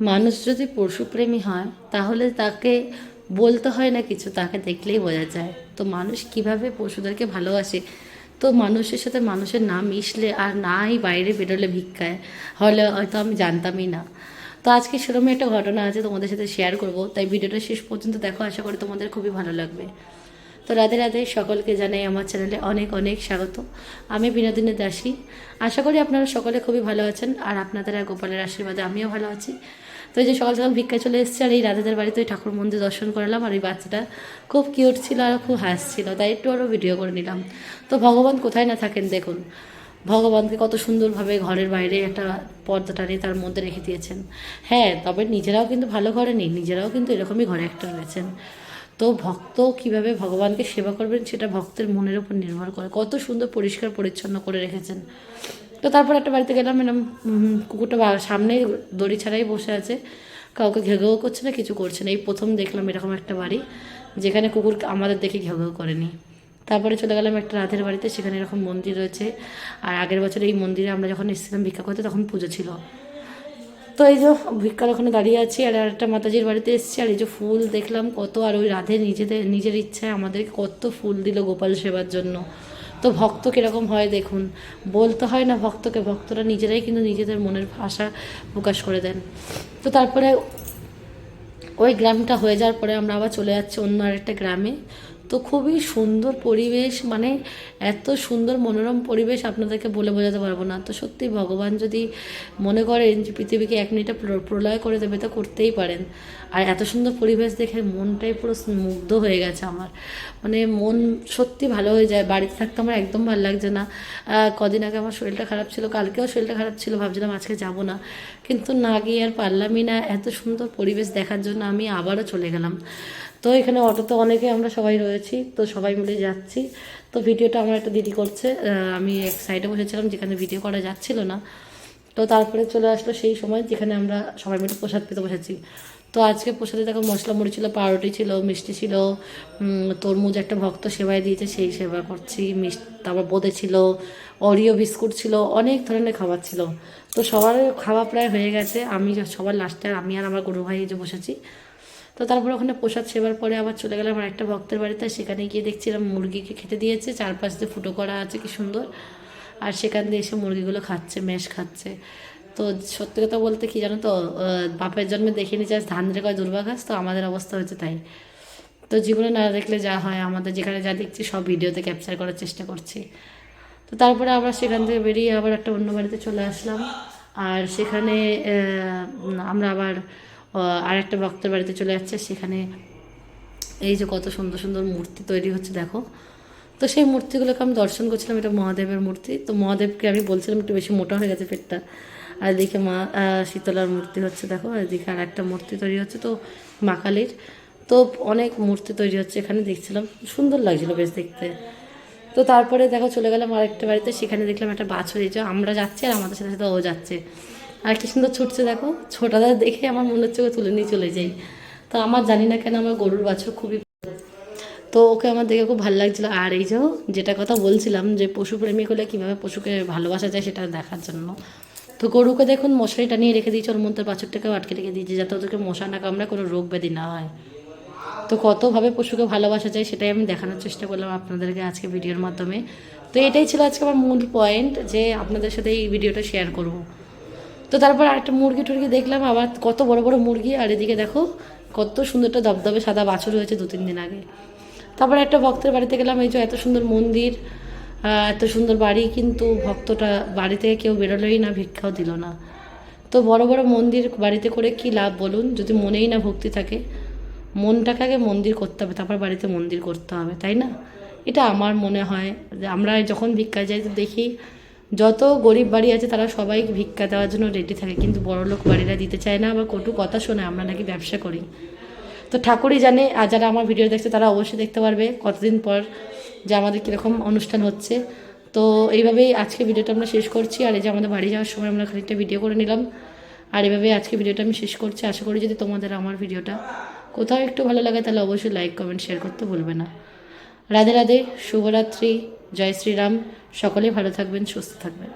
মানুষ যদি পশুপ্রেমী হয়, তাহলে তাকে বলতে হয় না কিছু, তাকে দেখলেই বোঝা যায়। তো মানুষ কীভাবে পশুদেরকে ভালোবাসে? তো মানুষের সাথে মানুষের না মিশলে আর নাই বাইরে বেরোলে ভিক্ষায়, হলে হয়তো আমি জানতামই না। তো আজকে সেরকমই একটা ঘটনা আছে তোমাদের সাথে শেয়ার করব। তাই ভিডিওটা শেষ পর্যন্ত দেখো, আশা করি তোমাদের খুবই ভালো লাগবে। তো রাধে রাধে সকলকে জানাই আমার চ্যানেলে অনেক অনেক স্বাগত। আমি বিনোদিনী দাসী। আশা করি আপনারা সকলে খুবই ভালো আছেন আর আপনাদের আর গোপালের আশীর্বাদে আমিও ভালো আছি। তো এই যে সকাল সকাল ভিক্ষা চলে এসেছে আর এই রাধাদের বাড়িতে ওই ঠাকুর মন্দির দর্শন করলাম আর এই বাচ্চাটা খুব কিউট ছিল আর খুব হাসছিল, তাই একটু আরও ভিডিও করে নিলাম। তো ভগবান কোথায় না থাকেন দেখুন। ভগবানকে কত সুন্দরভাবে ঘরের বাইরে একটা পর্দা টানিয়ে তার মধ্যে রেখে দিয়েছেন। হ্যাঁ তবে নিজেরাও কিন্তু ভালো ঘরে নেই, নিজেরাও কিন্তু এরকমই ঘরে একটা রয়েছেন। তো ভক্ত কীভাবে ভগবানকে সেবা করবেন সেটা ভক্তের মনের উপর নির্ভর করে। কত সুন্দর পরিষ্কার পরিচ্ছন্ন করে রেখেছেন। তো তারপর একটা বাড়িতে গেলাম এরকম উম, কুকুরটা সামনেই দড়ি ছাড়াই বসে আছে। কাউকে ঘেঘেও করছে না কিছু করছে না। এই প্রথম দেখলাম এরকম একটা বাড়ি যেখানে কুকুর আমাদের দেখে ঘেঘেও করেনি। তারপরে চলে গেলাম একটা রাধের বাড়িতে সেখানে এরকম মন্দির রয়েছে। আর আগের বছর এই মন্দিরে আমরা যখন এসেছিলাম ভিক্ষা করতে তখন পুজো ছিল। তো এই যে ভিক্ষার ওখানে দাঁড়িয়ে আছি, আর একটা মাতাজির বাড়িতে এসেছি, আর এই যে ফুল দেখলাম কত, আর ওই রাধে নিজেদের, নিজের ইচ্ছায় আমাদের কত ফুল দিল গোপাল সেবার জন্য। তো ভক্ত কীরকম হয় দেখুন, বলতে হয় না ভক্তকে, ভক্তরা নিজেরাই কিন্তু নিজেদের মনের ভাষা প্রকাশ করে দেন। তো তারপরে ওই গ্রামটা হয়ে যাওয়ার পরে আমরা আবার চলে যাচ্ছি অন্য আরেকটা গ্রামে। তো খুবই সুন্দর পরিবেশ মানে এত সুন্দর মনোরম পরিবেশ আপনাদেরকে বলে বোঝাতে পারব না। তো সত্যি ভগবান যদি মনে করেন যে পৃথিবীকে এক মিনিটে প্র- প্রলয় করে দেবে তো করতেই পারেন। আর এত সুন্দর পরিবেশ দেখে মনটাই পুরো মুগ্ধ হয়ে গেছে আমার। মানে মন সত্যি ভালো হয়ে যায়, বাড়িতে থাকতে আমার একদম ভালো লাগছে না। কদিন আগে আমার শরীরটা খারাপ ছিল, কালকেও শরীরটা খারাপ ছিল, ভাবছিলাম আজকে যাব না। কিন্তু না গিয়ে আর পারলামই না, এত সুন্দর পরিবেশ দেখার জন্য আমি আবারও চলে গেলাম। তো এখানে অটোতে অনেকে আমরা সবাই রয়েছি, তো সবাই মিলে যাচ্ছি। তো ভিডিওটা আমার একটা দিদি করছে আমি এক সাইডে বসেছিলাম যেখানে ভিডিও করা যাচ্ছিল না। তো তারপরে চলে আসলো সেই সময় যেখানে আমরা সবাই মিলে প্রসাদ পেতে বসেছি। তো আজকে প্রসাদে দেখো মশলা মুড়ি ছিল, পাউরুটি ছিল, মিষ্টি ছিল তরমুজ একটা ভক্ত সেবাই দিয়েছে, সেই সেবা করছি। মিষ্টি, তারপর বোঁদে ছিল অরিও বিস্কুট ছিল, অনেক ধরনের খাবার ছিল। তো সবার খাওয়া প্রায় হয়ে গেছে। আমি সবার লাস্টে আমি আর আমার গরু ভাই যে বসেছি। তো তারপরে ওখানে প্রসাদ সেবার পরে আবার চলে গেলাম আর একটা ভক্তের বাড়িতে। সেখানে গিয়ে দেখছিলাম মুরগিকে খেতে দিয়েছে। চারপাশ দিয়ে ফুটো করা আছে, কি সুন্দর। আর সেখান দিয়ে এসে মুরগিগুলো খাচ্ছে মেষ খাচ্ছে। তো সত্যি কথা বলতে কি জানো তো বাপের জন্মে দেখিনি যে ধান রেখে দুর্ভাগাস তো আমাদের অবস্থা হয়েছে তাই। তো জীবনে না দেখলে যা হয়, আমাদের যেখানে যা দেখছি, সব ভিডিওতে ক্যাপচার করার চেষ্টা করছি। তো তারপরে আবার সেখান থেকে বেরিয়ে আবার একটা অন্য বাড়িতে চলে আসলাম। আর সেখানে আমরা আবার আর একটা ভক্তের বাড়িতে চলে যাচ্ছে। সেখানে এই যে কত সুন্দর সুন্দর মূর্তি তৈরি হচ্ছে, দেখো। তো সেই মূর্তিগুলোকে আমি দর্শন করছিলাম, এটা মহাদেবের মূর্তি। তো মহাদেবকে আমি বলছিলাম, একটু বেশি মোটা হয়ে গেছে পেটটা। আর এদিকে মা শীতলার মূর্তি হচ্ছে, দেখো। এদিকে আর একটা মূর্তি তৈরি হচ্ছে, তো মা কালীর তো অনেক মূর্তি তৈরি হচ্ছে এখানে, দেখছিলাম। সুন্দর লাগছিল বেশ দেখতে। তো তারপরে, দেখো, চলে গেলাম আরেকটা বাড়িতে। সেখানে দেখলাম একটা বাছুর, এই যে আমরা যাচ্ছি আর আমাদের সাথে সাথে ও যাচ্ছে। আর কি সুন্দর ছুটছে দেখো। ছোটাদা দেখে আমার মনে হচ্ছে তুলে নিয়ে চলে যাই। তো আমার জানি না কেন আমার গরুর বাছুর খুবই তো ওকে আমার দেখে খুব ভালো লাগছিল। আর এই যে যেটা কথা বলছিলাম যে পশু প্রেমিক হলে কীভাবে পশুকে ভালোবাসা যায় সেটা দেখার জন্য। তো গরুকে দেখুন মশারি টানিয়ে রেখে দিয়েছে, ওর মধ্যে বাছুরটাকেও আটকে রেখে দিয়েছে যাতে ওদেরকে মশা না কামড়ায় কোনো রোগ ব্যাধি না হয়। তো কতভাবে পশুকে ভালোবাসা যায় সেটাই আমি দেখানোর চেষ্টা করলাম আপনাদেরকে আজকে ভিডিওর মাধ্যমে। তো এটাই ছিল আজকে আমার মূল পয়েন্ট যে আপনাদের সাথে এই ভিডিওটা শেয়ার করব। তো তারপর আরেকটা মুরগি টুরগি দেখলাম, আবার কত বড় বড় মুরগি, আর এদিকে দেখো কত সুন্দর একটা দবদবে সাদা বাছুর হয়েছে দু তিন দিন আগে। তারপর একটা ভক্তের বাড়িতে গেলাম, এই যে এত সুন্দর মন্দির এত সুন্দর বাড়ি, কিন্তু ভক্তটা বাড়ি থেকে কেউ বেরোলোই না, ভিক্ষাও দিল না। তো বড় বড় মন্দির বাড়িতে করে কি লাভ বলুন? যদি মনেই না ভক্তি থাকে, মনটাকে আগে মন্দির করতে হবে, তারপর বাড়িতে মন্দির করতে হবে, তাই না? এটা আমার মনে হয়, যে আমরা যখন ভিক্ষা যাই, তো দেখি যত গরিব বাড়ি আছে তারা সবাই ভিক্ষা দেওয়ার জন্য রেডি থাকে, কিন্তু বড়লোক বাড়িরা দিতে চায় না আবার কটু কথা শোনে আমরা নাকি ব্যবসা করি। তো ঠাকুরই জানে, আর যারা আমার ভিডিও দেখছে তারা অবশ্যই দেখতে পারবে কতদিন পর যে আমাদের কীরকম অনুষ্ঠান হচ্ছে। তো এইভাবেই আজকে ভিডিওটা আমরা শেষ করছি, আর এই যে আমাদের বাড়ি যাওয়ার সময় আমরা খানিকটা ভিডিও করে নিলাম। আর এভাবেই আজকে ভিডিওটা আমি শেষ করছি। আশা করি যদি তোমাদের আমার ভিডিওটা কোথাও একটু ভালো লাগে তাহলে অবশ্যই লাইক কমেন্ট শেয়ার করতে ভুলবে না। রাধে রাধে, শুভরাত্রি। জয় শ্রীরাম। সকলে ভালো থাকবেন সুস্থ থাকবেন।